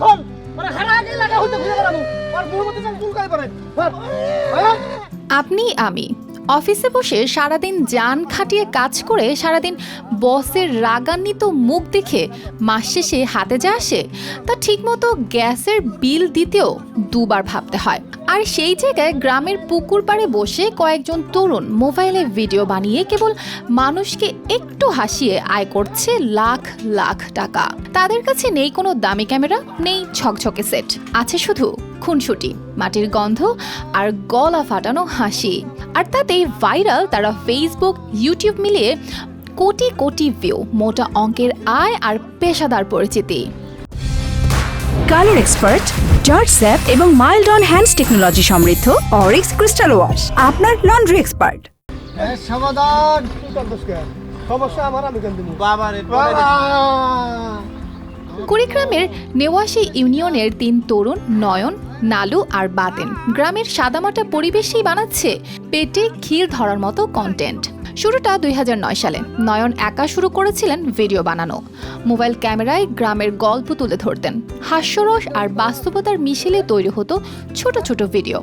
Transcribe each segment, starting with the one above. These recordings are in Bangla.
এখন? মানে হারা লাগা হইতে ঘুরে বেড়াবো আর মুহূর্তে যান চুলকাই পারে। হ্যাঁ? আপনি, আমি। অফিসে বসে সারাদিন যান খাটিয়ে কাজ করে সারাদিন বসের রাগান্বিত মুখ দেখে মাস শেষে হাতে যা আসে, তা ঠিকমতো গ্যাসের বিল দিতেও দুবার ভাবতে হয়। আর সেই জায়গায় গ্রামের পুকুর পাড়ে বসে কয়েকজন তরুণ মোবাইলে ভিডিও বানিয়ে কেবল মানুষকে একটু হাসিয়ে আয় করছে লাখ লাখ টাকা। তাদের কাছে নেই কোনো দামি ক্যামেরা, নেই ঝকঝকে সেট। আছে শুধু খুনসুটি, মাটির গন্ধ আর গলা ফাটানো হাসি। আর তাতেই ভাইরাল তারা ফেসবুক ইউটিউব মিলিয়ে কোটি কোটি ভিউ মোটা অঙ্কের আয় আর পেশাদার পরিচিতি। কালার এক্সপার্ট জর্জ স্যাপ এবং মাইল্ড অন হ্যান্ডস টেকনোলজি সমৃদ্ধ অরিক্স ক্রিস্টাল ওয়াশ আপনার লন্ড্রি এক্সপার্ট সমাধান। সমস্যা আমার আমি কেন বাবা রে বাবা! কুড়িগ্রামের নেওয়াশি ইউনিয়নের তিন তরুণ, নয়ন, নালু আর বাতেন গ্রামের সাদামাটা পরিবেশেই বানাচ্ছে পেটে ক্ষীর ধরার মতো কন্টেন্ট শুরুটা দুই হাজার নয় সালে। নয়ন একা শুরু করেছিলেন ভিডিও বানানো। মোবাইল ক্যামেরায় গ্রামের গল্প তুলে ধরতেন। হাস্যরস আর বাস্তবতার মিশেলে তৈরি হতো ছোট ছোট ভিডিও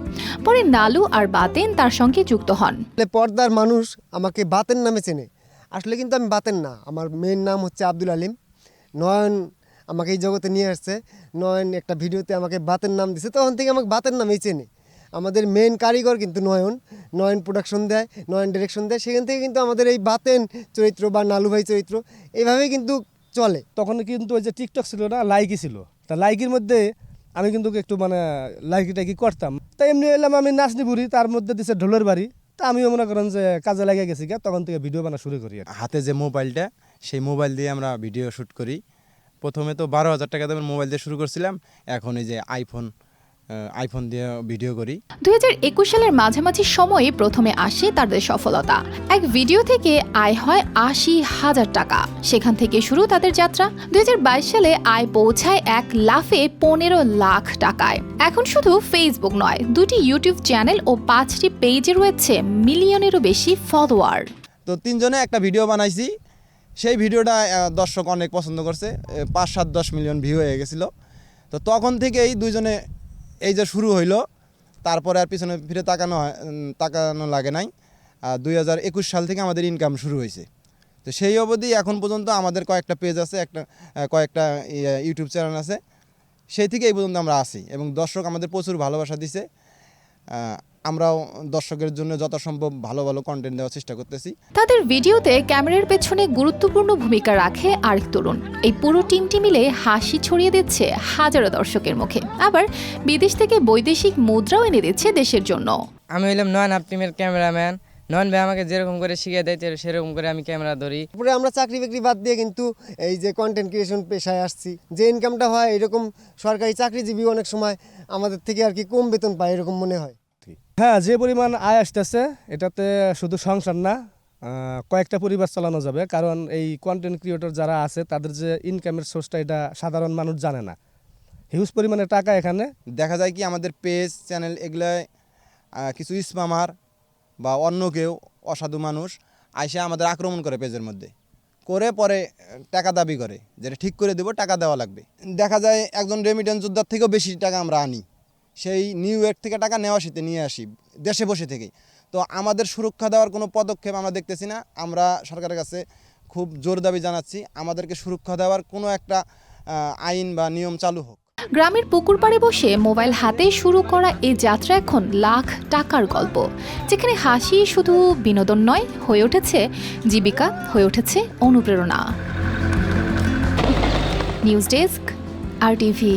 পরে নালু আর বাতেন তার সঙ্গে যুক্ত হন। পর্দার মানুষ আমাকে বাতেন নামে চেনে। আসলে কিন্তু আমি বাতেন না। আমার মেয়ের নাম হচ্ছে আব্দুল আলিম। নয়ন আমাকে এই জগতে নিয়ে আসছে। নয়ন একটা ভিডিওতে আমাকে বাতের নাম দিছে। তখন থেকে আমাকে বাতের নামেই চেনে। আমাদের মেন কারিগর কিন্তু নয়ন। নয়ন প্রোডাকশন দেয় নয়ন ডিরেকশন দেয়। সেখান থেকে কিন্তু আমাদের এই বাতেন চরিত্র বা নালুভাই চরিত্র এইভাবেই কিন্তু চলে। তখন কিন্তু ওই যে টিকটক ছিল না লাইকি ছিল। তা লাইকির মধ্যে আমি কিন্তু একটু মানে লাইকি টাইকি করতাম। তা এমনি এলাম আমি নাচনি বুড়ি তার মধ্যে দিছে ঢোলের বাড়ি। তা আমিও মনে করেন যে কাজে লাগিয়ে গেছি গা। তখন থেকে ভিডিও বানা শুরু করি হাতে যে মোবাইলটা সেই মোবাইল দিয়ে আমরা ভিডিও শ্যুট করি। প্রথমে তো বারো হাজার টাকা দামের মোবাইল দিয়ে শুরু করছিলাম। এখন এই যে আইফোন আইফোন দিয়ে ভিডিও করি। দু হাজার একুশ সালের মাঝামাঝি সময়ে প্রথমে আসে তাদের সফলতা। এক ভিডিও থেকে আয় হয় আশি হাজার টাকা। সেখান থেকে শুরু তাদের যাত্রা। দুই হাজার বাইশ সালে আয় পৌঁছায় এক লাফে পনেরো লাখ টাকায়। এখন শুধু ফেসবুক নয় দুটি ইউটিউব চ্যানেল ও পাঁচটি পেজে রয়েছে মিলিয়নেরও বেশি ফলোয়ার তো তিনজনে একটা ভিডিও বানাইছি। সেই ভিডিওটা দর্শক অনেক পছন্দ করছে। পাঁচ সাত দশ মিলিয়ন ভিউ হয়ে গেছিল। তো তখন থেকেই দুইজনে এই যে শুরু হইল। তারপরে আর পিছনে ফিরে তাকানো হয় তাকানো লাগে নাই। দুই হাজার একুশ সাল থেকে আমাদের ইনকাম শুরু হয়েছে। তো সেই অবধি এখন পর্যন্ত আমাদের কয়েকটা পেজ আছে, একটা কয়েকটা ইউটিউব চ্যানেল আছে। সেই থেকে এই পর্যন্ত আমরা আছি এবং দর্শক আমাদের প্রচুর ভালোবাসা দিছে। আমরাও দর্শকের জন্য যথাসম্ভব ভালো ভালো কন্টেন্ট দেওয়ার চেষ্টা করতেছি। তাদের ভিডিওতে ক্যামেরার পেছনে গুরুত্বপূর্ণ ভূমিকা রাখে আরেক তরুণ। এই পুরো টিমটি মিলে হাসি ছড়িয়ে দিচ্ছে হাজারো দর্শকের মুখে। আবার বিদেশ থেকে বৈদেশিক মুদ্রাও এনে দিচ্ছে দেশের জন্য। আমি হইলাম নয়ন আপ টিমের ক্যামেরাম্যান। নয়ন ভাই আমাকে যেরকম করে শিখিয়ে দেয় সেরকম করে আমি ক্যামেরা ধরি। তারপরে আমরা চাকরি বাকরি বাদ দিয়ে কিন্তু এই যে কন্টেন্ট ক্রিয়েশন পেশায় আসছি। যে ইনকামটা হয় এরকম সরকারি চাকরিজীবী অনেক সময় আমাদের থেকে আর কি কম বেতন পায় এরকম মনে হয়। হ্যাঁ যে পরিমাণ আয় আসতেছে এটাতে শুধু সংসার না কয়েকটা পরিবার চালানো যাবে। কারণ এই কন্টেন্ট ক্রিয়েটর যারা আছে তাদের যে ইনকামের সোর্সটা এটা সাধারণ মানুষ জানে না। হিউজ পরিমাণে টাকা এখানে। দেখা যায় কি আমাদের পেজ চ্যানেল এগুলায় আহ, কিছু স্পামার বা অন্য কেউ অসাধু মানুষ আইসে আমাদের আক্রমণ করে পেজের মধ্যে। করে পরে টাকা দাবি করে যেটা ঠিক করে দেবো, টাকা দেওয়া লাগবে। দেখা যায় একজন রেমিটেন্স যোদ্ধার থেকেও বেশি টাকা আমরা আনি। সেই নিউ ইয়র্ক থেকে টাকা নেওয়া শীতে নিয়ে আসি, দেশে বসে থেকেই। তো আমাদের সুরক্ষা দেওয়ার কোনো পদক্ষেপ আমরা দেখতেছি না। আমরা সরকারের কাছে খুব জোর দাবি জানাচ্ছি, আমাদেরকে সুরক্ষা দেওয়ার কোনো একটা আইন বা নিয়ম চালু হোক। গ্রামের পুকুর পাড়ে বসে মোবাইল হাতে শুরু করা এই যাত্রা এখন লাখ টাকার গল্প। যেখানে হাসি শুধু বিনোদন নয়, হয়ে উঠেছে জীবিকা, হয়ে উঠেছে অনুপ্রেরণা। News desk, R TV.